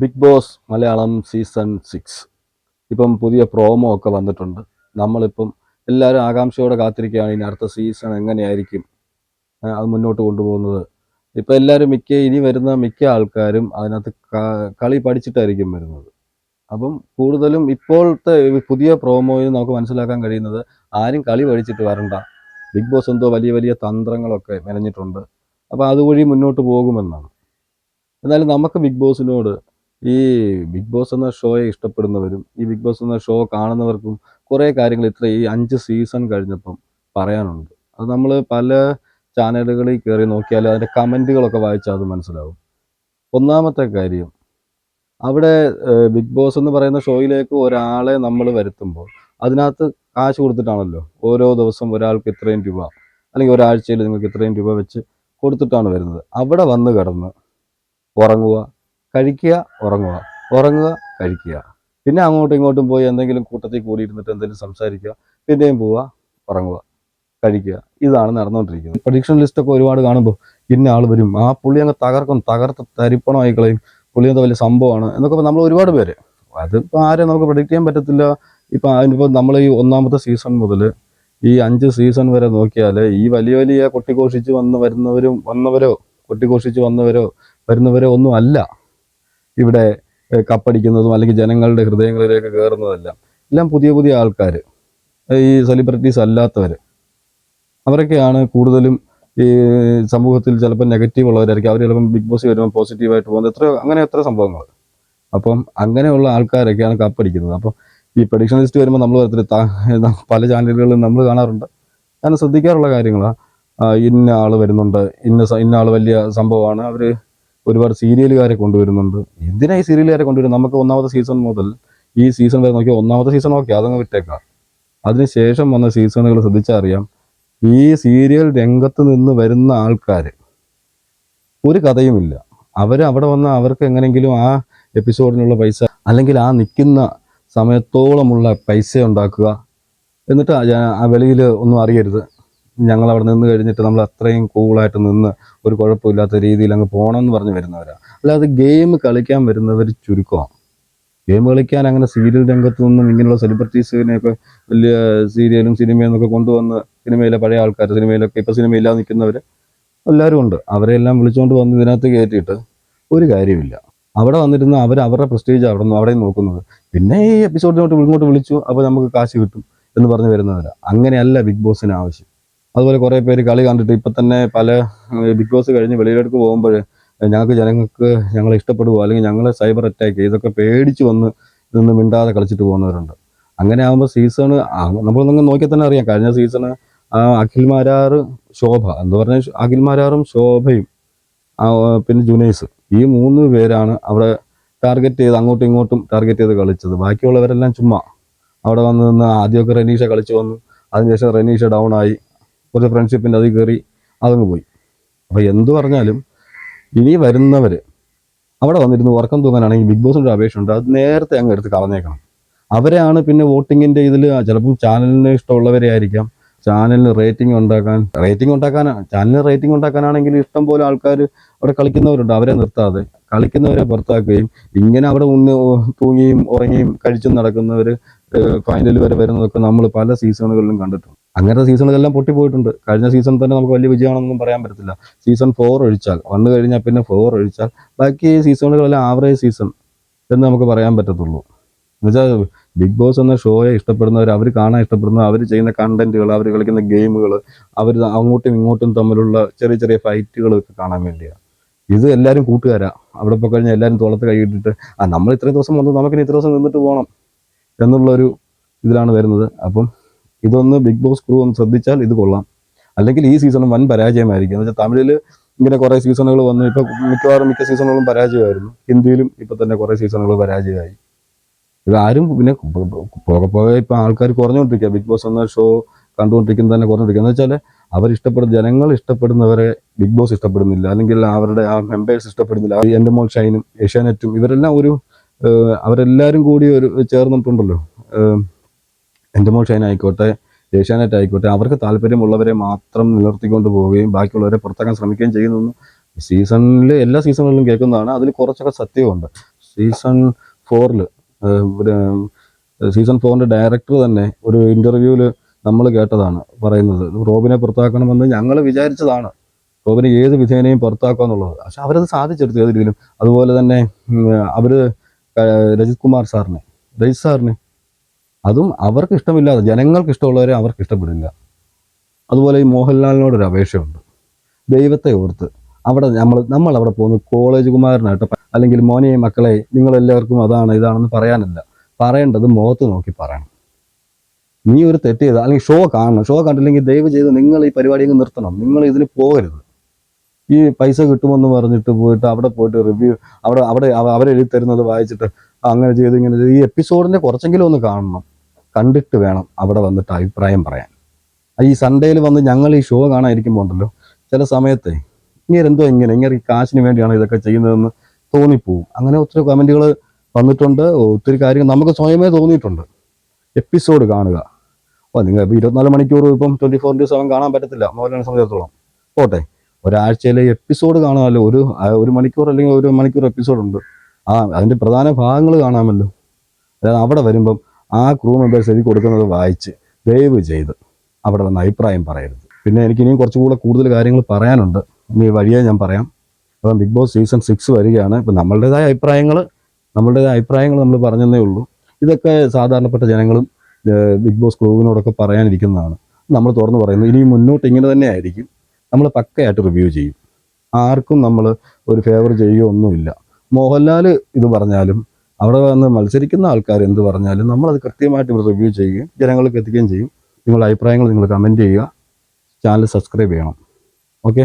Big Boss Malayalam season six ഇപ്പം പുതിയ promo ഒക്കെ വന്നിട്ടുണ്ട്. നമ്മളിപ്പം എല്ലാവരും ആകാംക്ഷയോടെ കാത്തിരിക്കുകയാണ്. ഇനി അടുത്ത സീസൺ എങ്ങനെയായിരിക്കും? അത് മുന്നോട്ട് കൊണ്ടുപോകുന്നത്. ഇപ്പം എല്ലാവരും മിക്ക ഇനി വരുന്ന മിക്ക ആൾക്കാരും അതിനകത്ത് കളി പഠിച്ചിട്ടായിരിക്കും വരുന്നത്. അപ്പം കൂടുതലും ഇപ്പോഴത്തെ പുതിയ പ്രോമോയിൽ നമുക്ക് മനസ്സിലാക്കാൻ കഴിയുന്നത് ആരും കളി പഠിച്ചിട്ട് വരണ്ട. ബിഗ് ബോസ് എന്തോ വലിയ വലിയ തന്ത്രങ്ങളൊക്കെ മെനഞ്ഞിട്ടുണ്ട്. അപ്പോൾ അതുവഴി മുന്നോട്ട് പോകുമെന്നാണ്. എന്നാലും നമുക്ക് ബിഗ് ബോസിനോട് ഈ ബിഗ് ബോസ് എന്ന ഷോയെ ഇഷ്ടപ്പെടുന്നവരും ഈ ബിഗ് ബോസ് എന്ന ഷോ കാണുന്നവർക്കും കുറേ കാര്യങ്ങൾ ഇത്ര ഈ അഞ്ച് സീസൺ കഴിഞ്ഞപ്പം പറയാനുണ്ട്. അത് നമ്മൾ പല ചാനലുകളിൽ കയറി നോക്കിയാൽ അതിന്റെ കമന്റുകളൊക്കെ വായിച്ചാൽ അത് മനസ്സിലാവും. ഒന്നാമത്തെ കാര്യം അവിടെ ബിഗ് ബോസ് എന്ന് പറയുന്ന ഷോയിലേക്ക് ഒരാളെ നമ്മൾ വരുത്തുമ്പോൾ അതിനകത്ത് കാശ് കൊടുത്തിട്ടാണല്ലോ ഓരോ ദിവസം ഒരാൾക്ക് ഇത്രയും രൂപ അല്ലെങ്കിൽ ഒരാഴ്ചയിൽ നിങ്ങൾക്ക് ഇത്രയും രൂപ വെച്ച് കൊടുത്തിട്ടാണ് വരുന്നത്. അവിടെ വന്ന് കിടന്ന് ഉറങ്ങുക കഴിക്കുക ഉറങ്ങുക. ഉറങ്ങുക കഴിക്കുക. പിന്നെ അങ്ങോട്ടും ഇങ്ങോട്ടും പോയി എന്തെങ്കിലും കൂട്ടത്തിൽ കൂടിയിരുന്നിട്ട് എന്തെങ്കിലും സംസാരിക്കുക പിന്നെയും പോവുക ഉറങ്ങുക കഴിക്കുക. ഇതാണ് നടന്നുകൊണ്ടിരിക്കുന്നത്. പ്രഡിക്ഷൻ ലിസ്റ്റൊക്കെ ഒരുപാട് കാണുമ്പോൾ ഇന്ന ആൾ വരും. ആ പുള്ളി അങ്ങ് തകർക്കും തകർത്ത് തരിപ്പണമായി കളയും പുള്ളി എന്താ വലിയ സംഭവമാണ് എന്നൊക്കെ നമ്മൾ ഒരുപാട് പേര്. അതിപ്പോൾ ആരെയും നമുക്ക് പ്രഡിക്റ്റ് ചെയ്യാൻ പറ്റത്തില്ല. ഇപ്പം അതിനിപ്പോൾ നമ്മൾ ഈ ഒന്നാമത്തെ സീസൺ മുതൽ ഈ അഞ്ച് സീസൺ വരെ നോക്കിയാൽ ഈ വലിയ വലിയ കൊട്ടിഘോഷിച്ച് വന്ന് വരുന്നവരും വന്നവരോ കൊട്ടിഘോഷിച്ച് വന്നവരോ വരുന്നവരോ ഒന്നും അല്ല. ഇവിടെ കപ്പടിക്കുന്നതും അല്ലെങ്കിൽ ജനങ്ങളുടെ ഹൃദയങ്ങളിലേക്ക് കയറുന്നതെല്ലാം. എല്ലാം പുതിയ പുതിയ ആൾക്കാർ ഈ സെലിബ്രിറ്റീസ് അല്ലാത്തവർ അവരൊക്കെയാണ് കൂടുതലും ഈ സമൂഹത്തിൽ ചിലപ്പോൾ നെഗറ്റീവ് ഉള്ളവരായിരിക്കും. അവർ ചിലപ്പം ബിഗ് ബോസ് വരുമ്പോൾ പോസിറ്റീവായിട്ട് പോകുന്നത്. എത്രയോ അങ്ങനെ എത്ര സംഭവങ്ങൾ അപ്പം അങ്ങനെയുള്ള ആൾക്കാരൊക്കെയാണ് കപ്പടിക്കുന്നത്. അപ്പം ഈ പ്രഡിക്ഷൻ ലിസ്റ്റ് വരുമ്പോൾ നമ്മൾ തരത്തിൽ പല ചാനലുകളിലും നമ്മൾ കാണാറുണ്ട്. ഞാൻ ശ്രദ്ധിക്കാറുള്ള കാര്യങ്ങളാണ് ഇന്ന ആൾ വരുന്നുണ്ട്. ഇന്ന ഇന്ന ആൾ വലിയ സംഭവമാണ്. അവർ ഒരുപാട് സീരിയലുകാരെ കൊണ്ടുവരുന്നുണ്ട്. എന്തിനാ ഈ സീരിയലുകാരെ കൊണ്ടുവരുന്നത്? നമുക്ക് ഒന്നാമത്തെ സീസൺ മുതൽ ഈ സീസൺ വരെ നോക്കിയാൽ ഒന്നാമത്തെ സീസൺ ഓക്കെ അതങ്ങ് വിട്ടേക്കാം. അതിനുശേഷം വന്ന സീസണുകൾ ശ്രദ്ധിച്ചറിയാം ഈ സീരിയൽ രംഗത്ത് നിന്ന് വരുന്ന ആൾക്കാർ ഒരു കഥയുമില്ല. അവർ അവിടെ വന്ന അവർക്ക് എങ്ങനെങ്കിലും ആ എപ്പിസോഡിനുള്ള പൈസ അല്ലെങ്കിൽ ആ നിൽക്കുന്ന സമയത്തോളമുള്ള പൈസ ഉണ്ടാക്കുക. എന്നിട്ട് വെളിയിൽ ഒന്നും അറിയരുത്. ഞങ്ങൾ അവിടെ നിന്ന് കഴിഞ്ഞിട്ട് നമ്മൾ അത്രയും കൂളായിട്ട് നിന്ന് ഒരു കുഴപ്പമില്ലാത്ത രീതിയിൽ അങ്ങ് പോകണം എന്ന് പറഞ്ഞ് വരുന്നവരാണ് അല്ലാതെ ഗെയിം കളിക്കാൻ വരുന്നവർ ചുരുക്കമാണ് ഗെയിം കളിക്കാൻ അങ്ങനെ സീരിയൽ രംഗത്തു നിന്നും ഇങ്ങനെയുള്ള സെലിബ്രിറ്റീസിനെയൊക്കെ വലിയ സീരിയലും സിനിമയും എന്നൊക്കെ കൊണ്ടുവന്ന് സിനിമയിലെ പഴയ ആൾക്കാർ സിനിമയിലൊക്കെ ഇപ്പോൾ സിനിമയില്ലാതെ നിൽക്കുന്നവർ എല്ലാവരും ഉണ്ട്. അവരെല്ലാം വിളിച്ചുകൊണ്ട് വന്ന് ഇതിനകത്ത് കയറ്റിയിട്ട് ഒരു കാര്യമില്ല അവിടെ വന്നിരുന്ന അവർ അവരുടെ പ്രസ്റ്റീജ് അവിടെ നിന്ന് അവിടെയും നോക്കുന്നത്. പിന്നെ ഈ എപ്പിസോഡിനോട്ട് ഇങ്ങോട്ട് വിളിച്ചു അപ്പോൾ നമുക്ക് കാശ് കിട്ടും എന്ന് പറഞ്ഞ് വരുന്നവരാണ് അങ്ങനെയല്ല ബിഗ് ബോസിന് ആവശ്യം. അതുപോലെ കുറേ പേര് കളി കണ്ടിട്ട് ഇപ്പം തന്നെ പല ബിഗ് ബോസ് കഴിഞ്ഞ് വെളിയിലേക്ക് പോകുമ്പോൾ ഞങ്ങൾക്ക് ജനങ്ങൾക്ക് ഞങ്ങളെ ഇഷ്ടപ്പെടുവോ? അല്ലെങ്കിൽ ഞങ്ങളെ സൈബർ അറ്റാക്ക് ഇതൊക്കെ പേടിച്ച് വന്ന് നിന്ന് മിണ്ടാതെ കളിച്ചിട്ട് പോകുന്നവരുണ്ട്. അങ്ങനെ ആകുമ്പോൾ സീസണ് നമ്മളൊന്നും നോക്കിയാൽ തന്നെ അറിയാം. കഴിഞ്ഞ സീസണ് അഖിൽ മാരാറ് ശോഭ എന്ന് പറഞ്ഞാൽ അഖിൽ മാരാറും ശോഭയും പിന്നെ ജുനൈസ് ഈ മൂന്ന് പേരാണ് അവിടെ ടാർഗറ്റ് ചെയ്ത് അങ്ങോട്ടും ഇങ്ങോട്ടും ടാർഗറ്റ് ചെയ്ത് കളിച്ചത്. ബാക്കിയുള്ളവരെല്ലാം ചുമ്മാ. അവിടെ വന്ന് നിന്ന് ആദ്യമൊക്കെ റനീഷ കളിച്ചു വന്നു. അതിനുശേഷം റനീഷ ഡൗൺ ആയി. കുറച്ച് ഫ്രണ്ട്ഷിപ്പിന്റെ അതിൽ കയറി അതങ്ങ് പോയി. അപ്പോൾ എന്തു പറഞ്ഞാലും ഇനി വരുന്നവർ അവിടെ വന്നിരുന്ന് ഉറക്കം തൂങ്ങാനാണെങ്കിൽ ബിഗ് ബോസിന്റെ അപേക്ഷയുണ്ട്. അത് നേരത്തെ അങ്ങ് എടുത്ത് കളഞ്ഞേക്കണം. അവരെയാണ് പിന്നെ വോട്ടിങ്ങിന്റെ ഇതിൽ ചിലപ്പം ചാനലിന് ഇഷ്ടമുള്ളവരെ ആയിരിക്കാം. ചാനലിന് റേറ്റിംഗ് ഉണ്ടാക്കാൻ റേറ്റിംഗ് ഉണ്ടാക്കാനാണ് ചാനലിന് റേറ്റിംഗ് ഉണ്ടാക്കാനാണെങ്കിൽ ഇഷ്ടം പോലെ ആൾക്കാർ അവിടെ കളിക്കുന്നവരുണ്ട്. അവരെ നിർത്താതെ കളിക്കുന്നവരെ പുറത്താക്കുകയും ഇങ്ങനെ അവിടെ ഉന്ന് തൂങ്ങിയും ഉറങ്ങിയും കഴിച്ചും നടക്കുന്നവർ ഫൈനൽ വരെ വരുന്നതൊക്കെ നമ്മൾ പല സീസണുകളിലും കണ്ടിട്ടുണ്ട്. അങ്ങനത്തെ സീസണുകളെല്ലാം പൊട്ടിപ്പോയിട്ടുണ്ട്. കഴിഞ്ഞ സീസൺ തന്നെ നമുക്ക് വലിയ വിജയമാണെന്നൊന്നും പറയാൻ പറ്റത്തില്ല. സീസൺ ഫോർ ഒഴിച്ചാൽ വന്നു കഴിഞ്ഞാൽ പിന്നെ ഫോർ ഒഴിച്ചാൽ ബാക്കി സീസണുകളെല്ലാം ആവറേജ് സീസൺ എന്ന് നമുക്ക് പറയാൻ പറ്റത്തുള്ളൂ. എന്നുവെച്ചാൽ ബിഗ് ബോസ് എന്ന ഷോയെ ഇഷ്ടപ്പെടുന്നവർ അവർ കാണാൻ ഇഷ്ടപ്പെടുന്ന അവർ ചെയ്യുന്ന കണ്ടന്റുകൾ അവർ കളിക്കുന്ന ഗെയിമുകൾ അവർ അങ്ങോട്ടും ഇങ്ങോട്ടും തമ്മിലുള്ള ചെറിയ ചെറിയ ഫൈറ്റുകളൊക്കെ കാണാൻ വേണ്ടിയാണ് ഇത് എല്ലാവരും കൂട്ടുകാരാ. അവിടെ പോയി കഴിഞ്ഞാൽ എല്ലാവരും തോളത്ത് കൈയിട്ടിട്ട് ആ നമ്മൾ ഇത്രയും ദിവസം വന്നു നമുക്കിനി ഇത്ര ദിവസം നിന്നിട്ട് പോകണം എന്നുള്ളൊരു ഇതിലാണ് വരുന്നത്. അപ്പം ഇതൊന്ന് ബിഗ് ബോസ് ക്രൂ ഒന്ന് ശ്രദ്ധിച്ചാൽ ഇത് കൊള്ളാം. അല്ലെങ്കിൽ ഈ സീസണും വൻ പരാജയമായിരിക്കും. എന്ന് വെച്ചാൽ തമിഴിൽ ഇങ്ങനെ കുറേ സീസണുകൾ വന്നു. ഇപ്പോൾ മിക്കവാറും മിക്ക സീസണുകളും പരാജയമായിരുന്നു. ഹിന്ദിയിലും ഇപ്പോൾ തന്നെ കുറേ സീസണുകൾ പരാജയമായി. ഇത് ആരും പിന്നെ പോകെ പോകെ ഇപ്പം ആൾക്കാർ കുറഞ്ഞുകൊണ്ടിരിക്കുക ബിഗ് ബോസ് എന്ന ഷോ കണ്ടുകൊണ്ടിരിക്കുന്ന തന്നെ കുറഞ്ഞുകൊണ്ടിരിക്കുക എന്ന് വെച്ചാൽ അവർ ഇഷ്ടപ്പെടുന്ന ജനങ്ങൾ ഇഷ്ടപ്പെടുന്നവരെ ബിഗ് ബോസ് ഇഷ്ടപ്പെടുന്നില്ല. അല്ലെങ്കിൽ അവരുടെ ആ മെമ്പേഴ്സ് ഇഷ്ടപ്പെടുന്നില്ല. എന്റെ മോൾ ഷൈനും ഏഷ്യാനെറ്റും ഇവരെല്ലാം ഒരു അവരെല്ലാവരും കൂടി ഒരു ചേർന്നിട്ടുണ്ടല്ലോ. എന്റെ ആയിക്കോട്ടെ ഏഷ്യാനെറ്റ് ആയിക്കോട്ടെ അവർക്ക് താല്പര്യമുള്ളവരെ മാത്രം നിലനിർത്തിക്കൊണ്ട് പോവുകയും ബാക്കിയുള്ളവരെ പുറത്താക്കാൻ ശ്രമിക്കുകയും ചെയ്യുന്നു. സീസണിൽ എല്ലാ സീസണുകളിലും കേൾക്കുന്നതാണ്. അതിൽ കുറച്ചൊക്കെ സത്യമുണ്ട് സീസൺ ഫോറിൽ സീസൺ ഫോറിന്റെ ഡയറക്ടർ തന്നെ ഒരു ഇന്റർവ്യൂവിൽ നമ്മൾ കേട്ടതാണ് പറയുന്നത്. റോബിനെ പുറത്താക്കണമെന്ന് ഞങ്ങൾ വിചാരിച്ചതാണ്. റോബിനെ ഏത് വിധേനയും പുറത്താക്കുക എന്നുള്ളത്. പക്ഷെ അവരത് സാധിച്ചെടുത്തു ഏത് രീതിയിലും. അതുപോലെ തന്നെ അവർ രജിത് കുമാർ സാറിനെ രജിത് സാറിനെ അതും അവർക്ക് ഇഷ്ടമില്ലാതെ ജനങ്ങൾക്ക് ഇഷ്ടമുള്ളവരെ അവർക്ക് ഇഷ്ടപ്പെടില്ല. അതുപോലെ ഈ മോഹൻലാലിനോടൊരു അപേക്ഷയുണ്ട്. ദൈവത്തെ ഓർത്ത് അവിടെ നമ്മൾ നമ്മൾ അവിടെ പോകുന്നത് കോളേജ് കുമാരനായിട്ട് അല്ലെങ്കിൽ മോനെ മക്കളെ നിങ്ങളെല്ലാവർക്കും അതാണ് ഇതാണെന്ന് പറയാനല്ല. പറയേണ്ടത് മുഖത്ത് നോക്കി പറയണം. നീ ഒരു തെറ്റ് ചെയ്ത അല്ലെങ്കിൽ ഷോ കാണണം. ഷോ കണ്ടില്ലെങ്കിൽ ദയവ് ചെയ്ത് നിങ്ങൾ ഈ പരിപാടി അങ്ങ് നിർത്തണം. നിങ്ങൾ ഇതിന് പോകരുത്. ഈ പൈസ കിട്ടുമെന്ന് പറഞ്ഞിട്ട് പോയിട്ട് അവിടെ പോയിട്ട് റിവ്യൂ അവിടെ അവിടെ അവ- അവരെഴുതി തരുന്നത് വായിച്ചിട്ട് അങ്ങനെ ചെയ്ത് ഇങ്ങനെ ഈ എപ്പിസോഡിനെ കുറച്ചെങ്കിലും ഒന്ന് കാണണം. കണ്ടിട്ട് വേണം അവിടെ വന്നിട്ട് അഭിപ്രായം പറയാൻ. ഈ സൺഡേയിൽ വന്ന് ഞങ്ങൾ ഈ ഷോ കാണാതിരിക്കുമ്പോൾ ഉണ്ടല്ലോ ചില സമയത്തെ ഇങ്ങനെ എന്തോ ഇങ്ങനെ ഇങ്ങനെ ഈ കാശിന് വേണ്ടിയാണ് ഇതൊക്കെ ചെയ്യുന്നതെന്ന് തോന്നിപ്പോവും. അങ്ങനെ ഒത്തിരി കമന്റുകൾ വന്നിട്ടുണ്ട് ഒത്തിരി കാര്യങ്ങൾ നമുക്ക് സ്വയമേ തോന്നിയിട്ടുണ്ട്. എപ്പിസോഡ് കാണുക. ഓ നിങ്ങൾ ഇപ്പോൾ ഇരുപത്തിനാല് മണിക്കൂർ ഇപ്പം ട്വന്റി ഫോർ ഇന്റു സെവൻ കാണാൻ പറ്റത്തില്ല മോഹൻലാലിനെ സംബന്ധിച്ചിടത്തോളം. പോട്ടെ ഒരാഴ്ചയിലെ എപ്പിസോഡ് കാണാമല്ലോ ഒരു ഒരു മണിക്കൂർ അല്ലെങ്കിൽ ഒരു മണിക്കൂർ എപ്പിസോഡ് ഉണ്ട്. ആ അതിന്റെ പ്രധാന ഭാഗങ്ങൾ കാണാമല്ലോ. അതായത് അവിടെ വരുമ്പം ആ ക്രൂ മെമ്പേഴ്സ് എഴുതി കൊടുക്കുന്നത് വായിച്ച് ദയവ് ചെയ്ത് അവിടെ വന്ന് അഭിപ്രായം പറയരുത്. പിന്നെ എനിക്ക് ഇനിയും കുറച്ചുകൂടെ കൂടുതൽ കാര്യങ്ങൾ പറയാനുണ്ട്. ഇനി വഴിയെ ഞാൻ പറയാം. അപ്പം ബിഗ് ബോസ് സീസൺ സിക്സ് വരികയാണ്. ഇപ്പം നമ്മളുടേതായ അഭിപ്രായങ്ങൾ നമ്മളുടേതായ അഭിപ്രായങ്ങൾ നമ്മൾ പറഞ്ഞതേ ഉള്ളൂ. ഇതൊക്കെ സാധാരണപ്പെട്ട ജനങ്ങളും ബിഗ് ബോസ് ക്രൂവിനോടൊക്കെ പറയാനിരിക്കുന്നതാണ്. നമ്മൾ തുറന്നു പറയുന്നത് ഇനി മുന്നോട്ട് ഇങ്ങനെ തന്നെ ആയിരിക്കും. നമ്മൾ പക്കയായിട്ട് റിവ്യൂ ചെയ്യും. ആർക്കും നമ്മൾ ഒരു ഫേവർ ചെയ്യുകയോ ഒന്നുമില്ല മോഹൻലാൽ ഇത് പറഞ്ഞാലും അവിടെ വന്ന് മത്സരിക്കുന്ന ആൾക്കാർ എന്ത് പറഞ്ഞാലും നമ്മളത് കൃത്യമായിട്ട് ഇവിടെ റിവ്യൂ ചെയ്യുകയും ജനങ്ങൾക്ക് എത്തിക്കുകയും ചെയ്യും. നിങ്ങളുടെ അഭിപ്രായങ്ങൾ നിങ്ങൾ കമന്റ് ചെയ്യുക. ചാനൽ സബ്സ്ക്രൈബ് ചെയ്യണം. ഓക്കെ